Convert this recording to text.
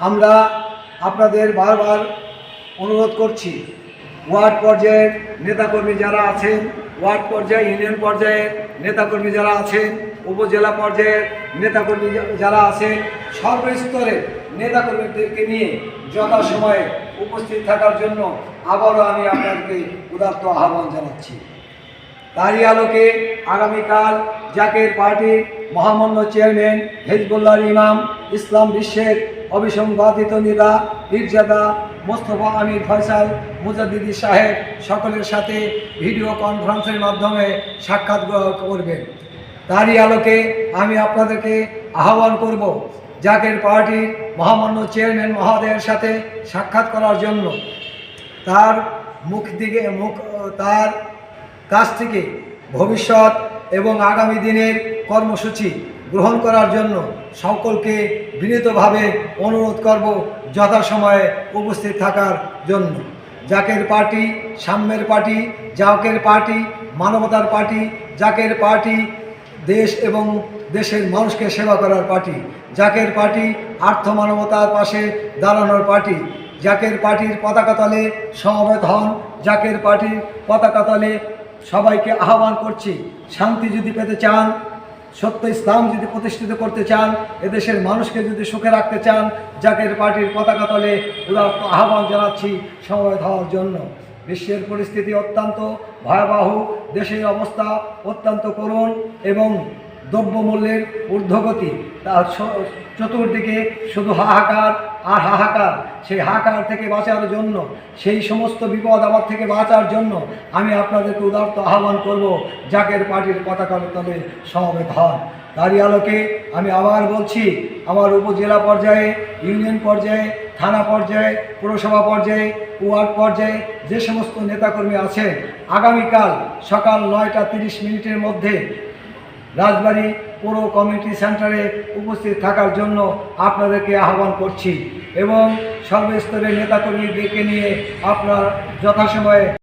আমরা আপনাদের বারবার অনুরোধ করছি, ওয়ার্ড পর্যায়ের নেতাকর্মী যারা আছেন, ওয়ার্ড পর্যায়ে, ইউনিয়ন পর্যায়ের নেতাকর্মী যারা আছেন, উপজেলা পর্যায়ের নেতাকর্মী যারা আছেন সর্বস্তরের নেতাকর্মীদেরকে নিয়ে যথাসময়ে উপস্থিত থাকার জন্য আবারও আমি আপনাদেরকে উদাত্ত আহ্বান জানাচ্ছি। তারই আলোকে আগামীকাল জাকের পার্টির মহামান্য চেয়ারম্যান হেজবুল্লাহ ইমাম ইসলাম বিশ্বের অবিসংবাদিত নেতা পীরজাদা মোস্তফা আমির ফয়সাল মুজাদ্দিদি সাহেব সকলের সাথে ভিডিও কনফারেন্সের মাধ্যমে সাক্ষাৎ করবেন। তারই আলোকে আমি আপনাদেরকে আহ্বান করব জাকের পার্টির মহামান্য চেয়ারম্যান মহোদয়ের সাথে সাক্ষাৎ করার জন্য। তার মুখ দিকে, মুখ, তার কাছ থেকে ভবিষ্যৎ এবং আগামী দিনের কর্মসূচি গ্রহণ করার জন্য সকলকে বিনীতভাবে অনুরোধ করব যথাসময়ে উপস্থিত থাকার জন্য। জাকের পার্টি, সাম্যের পার্টি জাকের পার্টি, মানবতার পার্টি, জাকের পার্টি, দেশ এবং দেশের মানুষকে সেবা করার পার্টি, জাকের পার্টি, আর্থ মানবতার পাশে দাঁড়ানোর পার্টি, জাকের পার্টির পতাকা তলে সমবেত হন, জাকের পার্টির পতাকা তলে সবাইকে আহ্বান করছি, শান্তি যদি পেতে চান সত্য ইসলাম যদি প্রতিষ্ঠিত করতে চান, এদেশের মানুষকে যদি সুখে রাখতে চান, জাকের পার্টির পতাকা তলে আহ্বান জানাচ্ছি সময় হওয়ার জন্য। বিশ্বের পরিস্থিতি অত্যন্ত ভয়াবহ, দেশের অবস্থা অত্যন্ত করুণ এবং দ্রব্যমূল্যের ঊর্ধ্বগতি, তার চতুর্দিকে শুধু হাহাকার আর হাহাকার, সেই হাহাকার থেকে বাঁচার জন্য, সেই সমস্ত বিপদ আমার থেকে বাঁচার জন্য আমি আপনাদেরকে উদার্ত আহ্বান করব, জাকের পার্টির পতাকা তলে সমবেত হন তারই আলোকে আমি আবার বলছি, আমার উপজেলা পর্যায়ে, ইউনিয়ন পর্যায়ে, থানা পর্যায়ে, পৌরসভা পর্যায়ে, ওয়ার্ড পর্যায়ে যে সমস্ত নেতাকর্মী আছেন, আগামীকাল সকাল নয়টা তিরিশ মিনিটের মধ্যে রাজবাড়ী পৌর কমিউনিটি সেন্টারে উপস্থিত থাকার জন্য আপনাদেরকে আহ্বান করছি এবং সর্বস্তরের নেতাকর্মীদেরকে নিয়ে আপনার যথাসময়ে